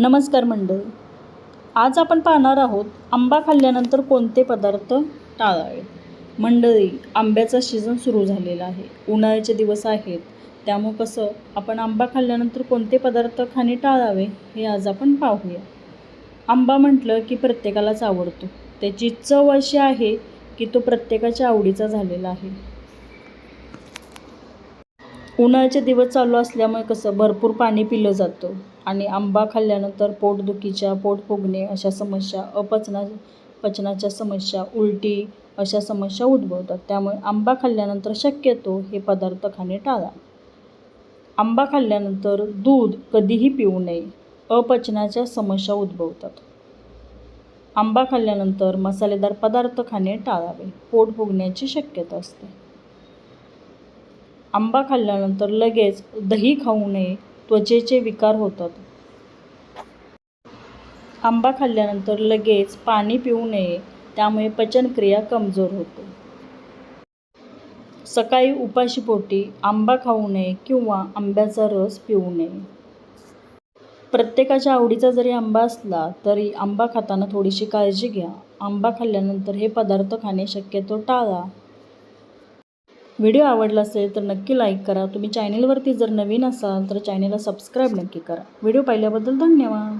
नमस्कार मंडळी. आज आपण पाहणार आहोत आंबा खाल्ल्यानंतर कोणते पदार्थ टाळावे? मंडळी आंब्याचा सीझन सुरू झालेला आहे. उन्हाळ्याचे दिवस आहेत. त्यामुळं कसं आपण आंबा खाल्ल्यानंतर कोणते पदार्थ खाणे टाळावे हे आज आपण पाहूया. आंबा म्हटलं की प्रत्येकालाच आवडतो. त्याची चव अशी आहे की तो प्रत्येकाच्या आवडीचा झालेला आहे. उन्हाळ्याचे दिवस चालू असल्यामुळे कसं भरपूर पाणी पिलं जातं. आणि आंबा खाल्ल्यानंतर पोटदुखीच्या पोट फुगणे अशा समस्या अपचना पचनाच्या समस्या उलटी अशा समस्या उद्भवतात. त्यामुळे आंबा खाल्ल्यानंतर शक्यतो हे पदार्थ खाणे टाळा. आंबा खाल्ल्यानंतर दूध कधीही पिऊ नये अपचनाच्या समस्या उद्भवतात. आंबा खाल्ल्यानंतर मसालेदार पदार्थ खाणे टाळावे पोट फुगण्याची शक्यता असते. आंबा खाल्ल्यानंतर लगेच दही खाऊ नये त्वचेचे विकार होतात. आंबा खाल्ल्यानंतर लगेच पाणी पिऊ नये त्यामुळे पचनक्रिया कमजोर होते. सकाळी उपाशीपोटी आंबा खाऊ नये किंवा आंब्याचा रस पिऊ नये. प्रत्येकाच्या आवडीचा जरी आंबा असला तरी आंबा खाताना थोडीशी काळजी घ्या. आंबा खाल्ल्यानंतर हे पदार्थ खाणे शक्यतो टाळा. व्हिडिओ आवडला असेल तर नक्की लाईक करा. तुम्ही चॅनेलवरती जर नवीन असाल तर चॅनेलला सबस्क्राईब नक्की करा. व्हिडिओ पाहिल्याबद्दल धन्यवाद.